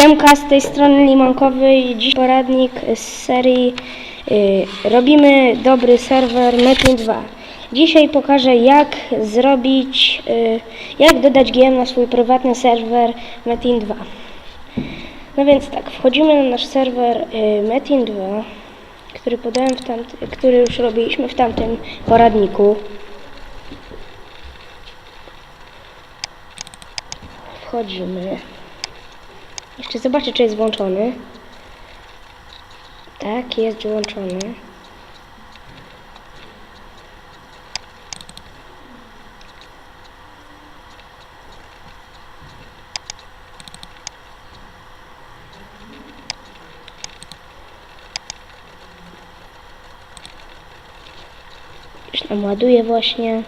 Siemka, z tej strony Limonkowy i dziś poradnik z serii y, Robimy dobry serwer Metin 2. Dzisiaj pokażę jak zrobić, y, jak dodać GM na swój prywatny serwer Metin 2. No więc tak, wchodzimy na nasz serwer y, Metin 2, który podałem w tamt- który już robiliśmy w tamtym poradniku. Wchodzimy. Jeszcze zobaczę, czy jest włączony. Tak, jest włączony. Już nam ładuje właśnie.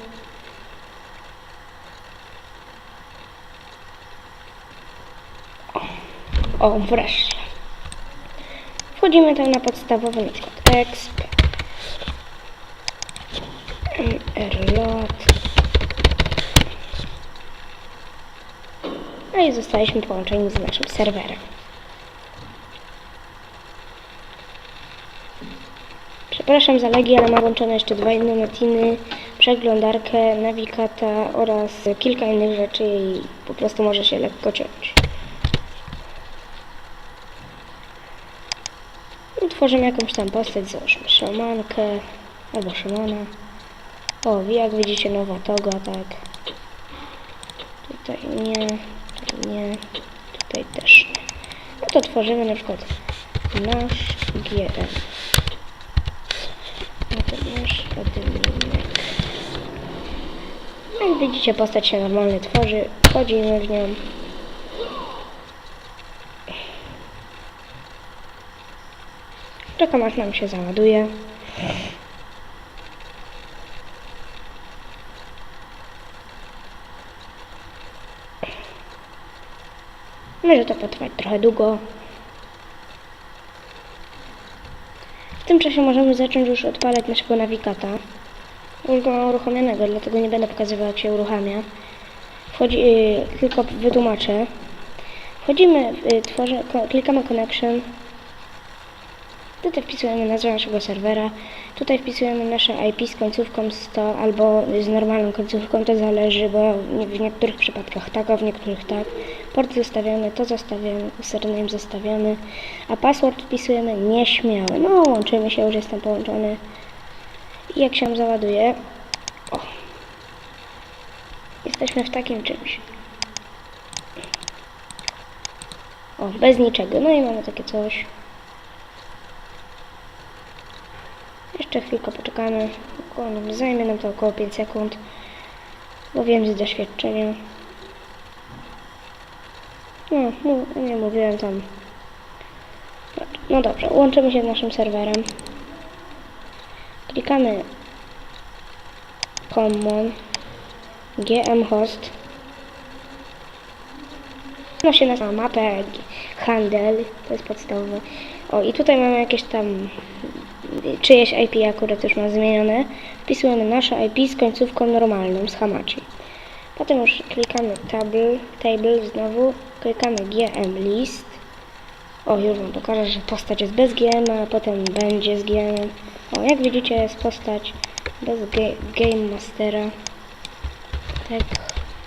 O, wreszcie. Wchodzimy tam na podstawowy, na przykład exp, rlot. No i zostaliśmy połączeni z naszym serwerem. Przepraszam za lagi, ale mam włączone jeszcze dwa inne netiny, przeglądarkę, nawigata oraz kilka innych rzeczy i po prostu może się lekko ciąć. Utworzymy jakąś tam postać, załóżmy szamankę albo szamana. O, jak widzicie nowa toga, tak. Tutaj nie, tutaj nie, tutaj też nie. No to tworzymy na przykład nasz GM. No to nasz adminek. Jak widzicie postać się normalnie tworzy, wchodzimy w nią. Czekam aż nam się załaduje. Może to potrwać trochę długo. W tym czasie możemy zacząć już odpalać naszego nawigata. Już go mam uruchomionego, dlatego nie będę pokazywał jak się uruchamia. Wchodzi, yy, tylko wytłumaczę. Wchodzimy, yy, tworzy, ko, klikamy connection. Tutaj wpisujemy nazwę naszego serwera. Tutaj wpisujemy nasze IP z końcówką 100 albo z normalną końcówką, to zależy, bo w niektórych przypadkach tak, a w niektórych tak. Port zostawiamy, to zostawiamy, surname zostawiamy, a password wpisujemy nieśmiały. No, łączymy się, już jestem połączony. I jak się załaduje, o, jesteśmy w takim czymś. O, bez niczego. No i mamy takie coś. Jeszcze chwilkę poczekamy. Nam- zajmie nam to około 5 sekund. Bo wiem z doświadczenia. No, mu- nie mówiłem tam. No dobrze, łączymy się z naszym serwerem. Klikamy Common GM host. No się na mapę, handel, to jest podstawowe. O i tutaj mamy jakieś tam czyjeś IP akurat już mam zmienione. Wpisujemy nasze IP z końcówką normalną, z Hamachi. Potem już klikamy table, table znowu, klikamy GM list. O, już wam pokażę, że postać jest bez GM, a potem będzie z GM. O, jak widzicie jest postać bez ga Game Mastera. Tak,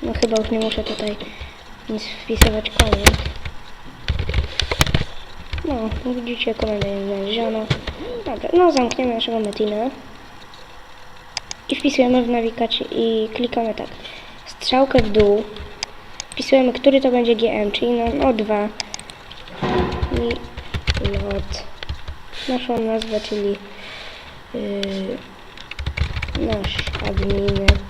no chyba już nie muszę tutaj nic wpisywać komend. No, widzicie, komenda jest znaleziona. Dobra, no zamkniemy naszego metina. I wpisujemy w nawigacie i klikamy tak. Strzałkę w dół. Wpisujemy, który to będzie GM, czyli no, no 2. I lot. Naszą nazwę, czyli yy, nasz adminek.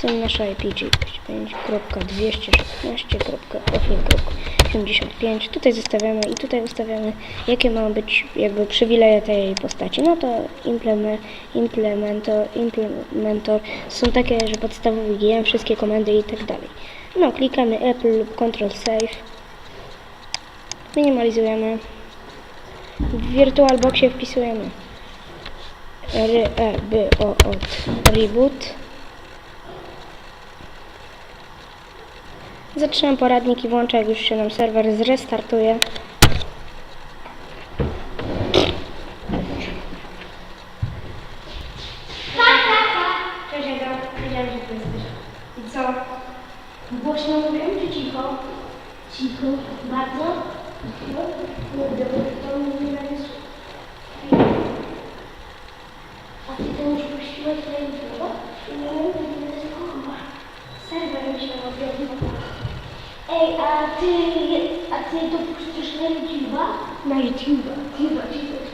Są nasze IP 5.216.85. Tutaj zostawiamy i tutaj ustawiamy, jakie mają być jakby przywileje tej postaci. No to implement, implementor, implementor są takie, że podstawowy GM, wszystkie komendy i tak dalej. No, klikamy Apple lub Ctrl Save. Minimalizujemy. W VirtualBoxie wpisujemy R, E, B, O, od reboot. Zatrzymam poradnik i włączę, jak już się nam serwer zrestartuje. Cześć, Ega. Wiedziałam, że ty jesteś. I co? Głośno mówię czy cicho? Cicho, bardzo. No, Kurde, bo to mnie nie słychać. A ty to już puściłeś na YouTube? Nie, nie, nie, Serwer mi się rozwiązał. Ej, a ty, a ty to puścisz na YouTube'a? Na YouTube'a, YouTube'a, YouTube'a.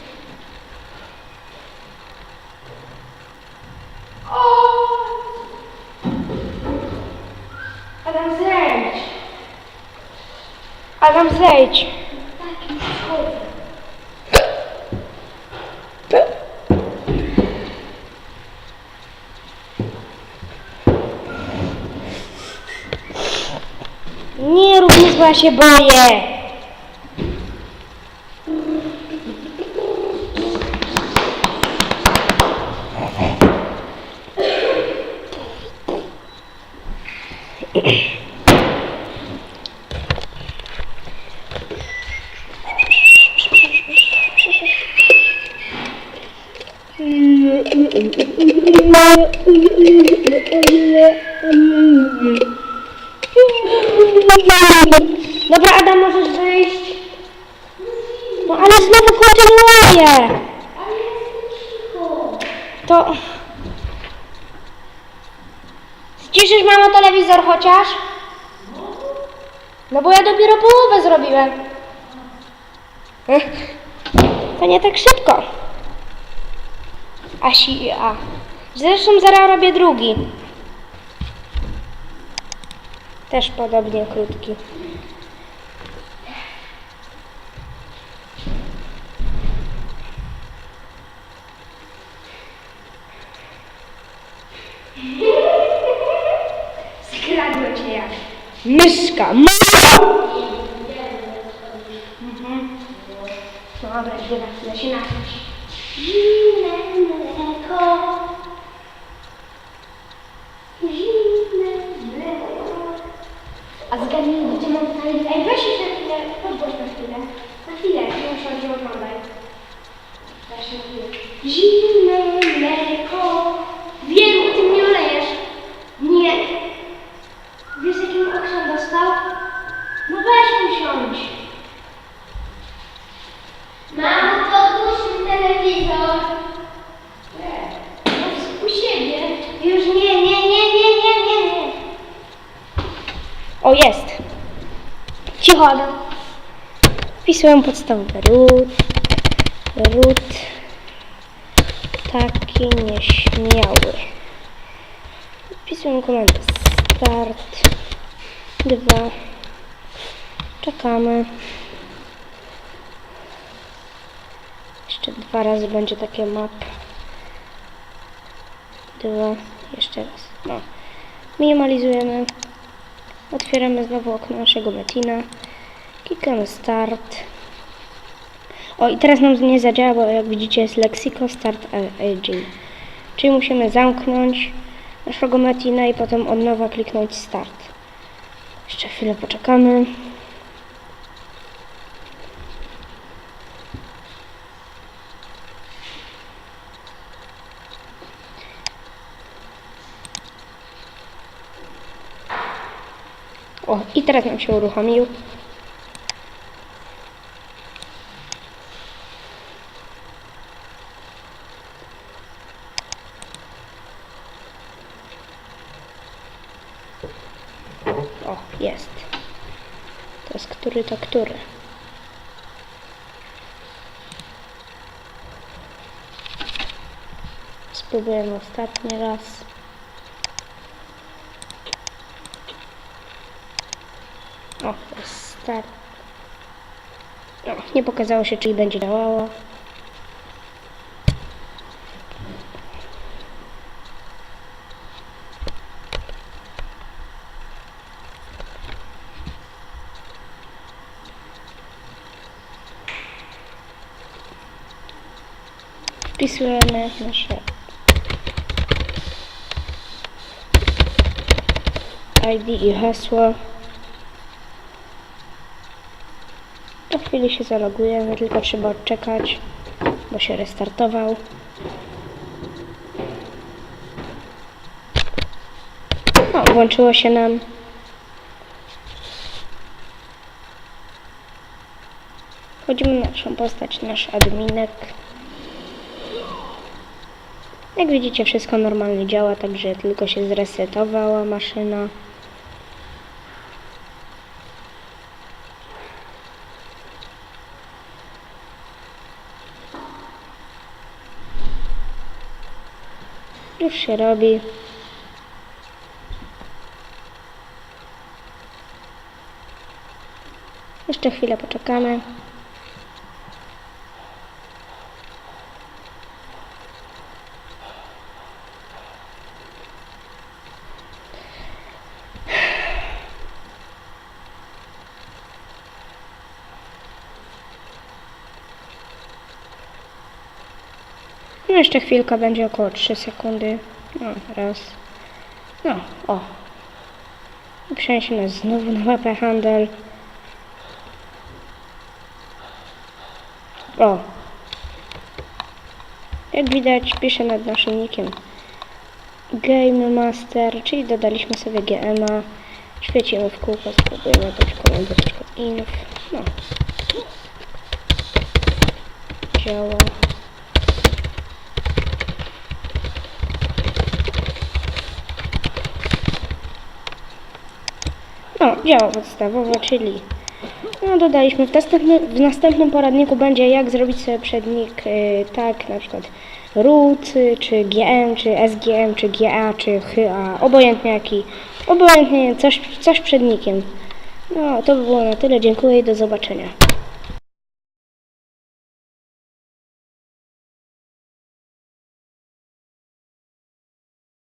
Adam, zejdź! Adam, zejdź! Nie rób nic, bo ja się boję! Dobra, Adam, możesz wyjść. No ale znowu kontynuuję. To... Ściszysz, mamo, telewizor chociaż? No bo ja dopiero połowę zrobiłem. To nie tak szybko. Asi, a. Zresztą zaraz robię drugi. Też podobnie krótki. Skradłem cię jak. Myszka, myszka! Mhm. Dobra, idę na chwilę się napić. Zimne mleko. Zimne mleko. A zgadnij, gdzie mam tutaj... Ej, weź się na chwilę, podgłoś na chwilę. Na chwilę, nie muszę się oglądać. Zimne mleko. Wiem, ty mnie olejesz. Nie. Wiesz, jakim okrzem dostał? No weź usiądź. Mamo, podgłoś telewizor. U siebie. Już nie, nie, nie, nie, nie, nie, nie. O, jest. Cicho, Adam. Wpisuję podstawowe root. Root. Taki nieśmiały. Wpisuję komendę start. Dwa. Czekamy. Jeszcze dwa razy będzie takie map. Dwa. Jeszcze raz. No. Minimalizujemy. Otwieramy znowu okno naszego Metina. Klikamy Start. O i teraz nam nie zadziała, bo jak widzicie jest Lexico Start Aging. Czyli musimy zamknąć naszego Metina i potem od nowa kliknąć Start. Jeszcze chwilę poczekamy. O, i teraz nam się uruchomił. O, jest. Jest który to który. Spróbujemy ostatni raz. O, start. No, nie pokazało się, czyli będzie działało. wpisujemy nasze ID i hasło. Po chwili się zalogujemy, tylko trzeba odczekać, bo się restartował. O, włączyło się nam. Wchodzimy na naszą postać, nasz adminek. Jak widzicie, wszystko normalnie działa, także tylko się zresetowała maszyna. Już się robi. Jeszcze chwilę poczekamy. No jeszcze chwilka, będzie około 3 sekundy. No, raz. No, o. I Przeniesiemy znowu na mapę handel. O. Jak widać, piszę nad naszym nickiem Game Master, czyli dodaliśmy sobie GMA. Świecimy w kółko, spróbujemy dać komendę tylko inf. No. Działa. No, działa podstawowo, czyli no, dodaliśmy w następnym, w następnym poradniku będzie jak zrobić sobie przednik y, tak, na przykład root, y, czy gm, czy sgm, czy ga, czy ha, obojętnie jaki, obojętnie coś, coś przednikiem. No, to by było na tyle, dziękuję i do zobaczenia.